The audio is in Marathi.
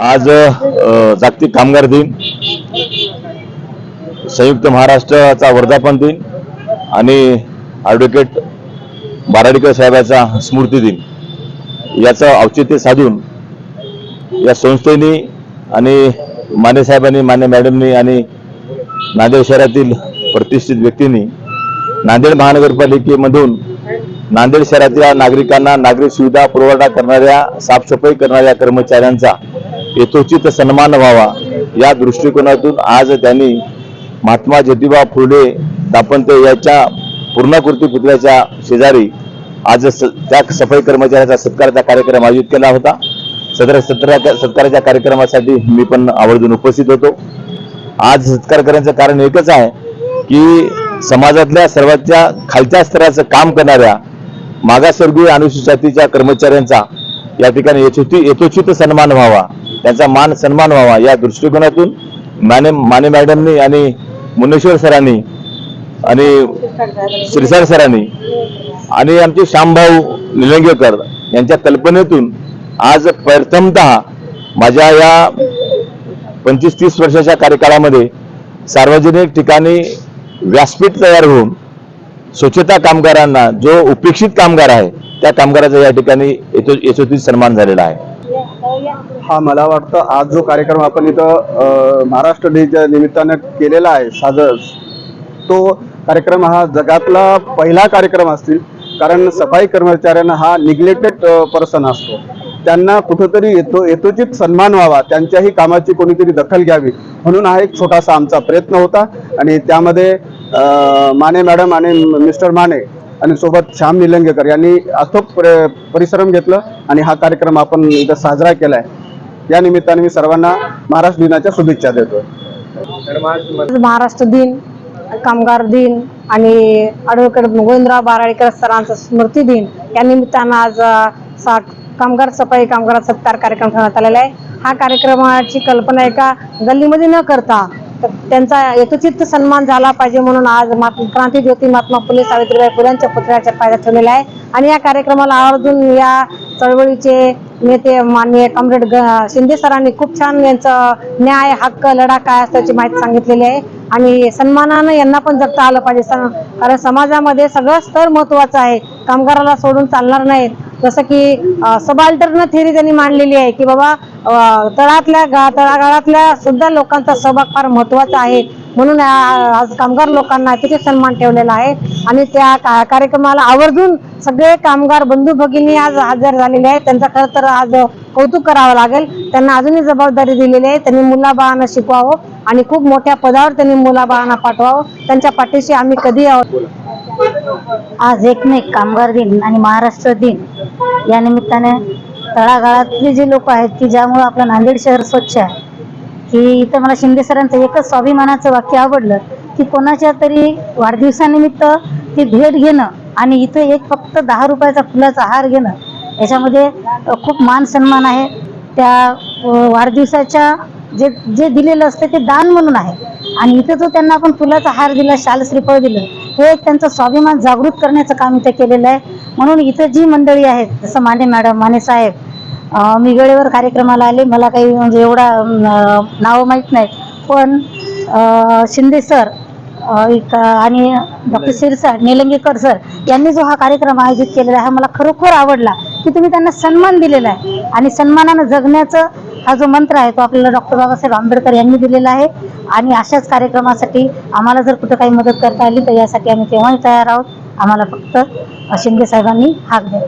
आज जागतिक कामगार दिन संयुक्त महाराष्ट्राचा वर्धापन दिन आणि ॲडव्होकेट बाराडीकर साहेबाचा स्मृती दिन. याचं औचित्य साधून या संस्थेने आणि माने साहेबांनी माने मॅडमनी आणि नांदेड शहरातील प्रतिष्ठित व्यक्तींनी नांदेड महानगरपालिकेमधून नांदेड शहरातल्या नागरिकांना नागरी सुविधा पुरवठा करणाऱ्या साफसफाई करणाऱ्या कर्मचाऱ्यांचा यथोचित सन्मान व्हावा. या दृष्टिकोनातून आज त्यांनी महात्मा ज्योतिबा फुले दापंते याच्या पूर्णाकृती पुतळ्याच्या शेजारी आज स- त्या सफाई कर्मचाऱ्याचा सत्काराचा कार्यक्रम आयोजित केला होता. सदर सत्काराच्या सत्काराच्या कार्यक्रमासाठी मी पण आवर्जून उपस्थित होतो. आज सत्कार करण्याचं कारण एकच आहे की समाजातल्या सर्वातच्या खालच्या स्तराचं काम करणाऱ्या मागासवर्गीय अनुसूचित जातीच्या कर्मचाऱ्यांचा या ठिकाणी यथोचित सन्मान व्हावा. त्यांचा मान सन्मान व्हावा या दृष्टिकोनातून माने माने मॅडमनी आणि मुनेश्वर सरांनी आणि श्रीसार सरांनी आणि आमचे श्यामभाऊ निलंगेकर यांच्या कल्पनेतून आज प्रथमतः माझ्या या पंचवीस तीस वर्षाच्या कार्यकाळामध्ये सार्वजनिक ठिकाणी व्यासपीठ तयार होऊन स्वच्छता कामगारांना जो उपेक्षित कामगार आहे त्या कामगाराचा या ठिकाणी येतो यथोचित सन्मान झालेला आहे. हा मला वाटतं आज जो कार्यक्रम आपण इथं महाराष्ट्र डेच्या निमित्तानं केलेला आहे साजर तो कार्यक्रम हा जगातला पहिला कार्यक्रम असतील कारण सफाई कर्मचाऱ्यांना हा निग्लेक्टेड पर्सन असतो. त्यांना कुठंतरी येतो येतोचित सन्मान व्हावा त्यांच्याही कामाची कोणीतरी दखल घ्यावी म्हणून हा एक छोटासा आमचा प्रयत्न होता. आणि त्यामध्ये माने मॅडम आणि मिस्टर माने आणि सोबत श्याम निलंगेकर यांनी अथोक परिश्रम घेतलं आणि हा कार्यक्रम आपण इथं साजरा केला आहे या निमित्ताने मी सर्वांना महाराष्ट्र दिनाच्या शुभेच्छा देतो. महाराष्ट्र दिन कामगार दिन आणि ॲडव्होकेट गोविंदराव बाराळीकर सरांचा स्मृती दिन. या निमित्तानं आज सा कामगार सफाई कामगार सत्कार कार्यक्रम ठेवण्यात आलेला आहे. हा कार्यक्रमाची कल्पना एका गल्लीमध्ये न करता तर त्यांचा एकचित्त सन्मान झाला पाहिजे म्हणून आज क्रांती ज्योती महात्मा फुले सावित्रीबाई फुल्यांच्या पुतळ्याच्या पायऱ्यात ठेवलेला आहे. आणि या कार्यक्रमाला आवर्जून या चळवळीचे नेते माननीय कॉम्रेड ग- शिंदे सरांनी खूप छान यांचं न्याय हक्क लढा काय असल्याची माहिती सांगितलेली आहे. आणि सन्मानानं यांना पण जगता आलं पाहिजे. कारण समाजामध्ये सगळं स्तर महत्वाचं आहे. कामगाराला सोडून चालणार नाहीत. जसं की सबाल्टर्न थेरी त्यांनी मांडलेली आहे की बाबा तळातल्या गा तळागाळातल्या सुद्धा लोकांचा सहभाग फार महत्त्वाचा आहे. म्हणून आज कामगार लोकांना तिथे सन्मान ठेवलेला आहे. आणि त्या कार्यक्रमाला आवर्जून सगळे कामगार बंधू भगिनी आज हजर झालेले आहेत. त्यांचा खरं तर आज कौतुक करावं लागेल. त्यांना अजूनही जबाबदारी दिलेली आहे. त्यांनी मुलाबाळांना शिकवावं आणि खूप मोठ्या पदावर त्यांनी मुलाबाळांना पाठवावं. त्यांच्या पाठीशी आम्ही कधी आहोत. आज एकमेक कामगार दिन आणि महाराष्ट्र दिन. या निमित्ताने तळागाळातली जी लोक आहेत की ज्यामुळे आपलं नांदेड शहर स्वच्छ आहे. की इथं मला शिंदे सरांचं एकच स्वाभिमानाचं वाक्य आवडलं की कोणाच्या तरी वाढदिवसानिमित्त ती भेट घेणं आणि इथं एक फक्त दहा रुपयाचा फुलाचा हार घेणं याच्यामध्ये खूप मान सन्मान आहे. त्या वाढदिवसाच्या जे जे दिलेलं असतं ते दान म्हणून आहे. आणि इथं जो त्यांना आपण फुलाचा हार दिला शाल श्रीफळ दिलं हे एक त्यांचं स्वाभिमान जागृत करण्याचं काम इथं केलेलं आहे. म्हणून इथं जी मंडळी आहेत जसं माने मॅडम माने साहेब मी वेळेवर कार्यक्रमाला आले. मला काही म्हणजे एवढा नावं माहीत नाहीत पण शिंदे सर एक, आणि डॉक्टर शिरसाट निलंगेकर सर यांनी जो हा कार्यक्रम आयोजित केलेला आहे हा मला खरोखर आवडला की तुम्ही त्यांना सन्मान दिलेला आहे. आणि सन्मानानं जगण्याचं हा जो मंत्र आहे तो आपल्याला डॉक्टर बाबासाहेब आंबेडकर यांनी दिलेला आहे. आणि अशाच कार्यक्रमासाठी आम्हाला जर कुठं काही मदत करता आली तर यासाठी आम्ही तेव्हाही तयार आहोत. आम्हाला फक्त शिंदे साहेबांनी हाक द्या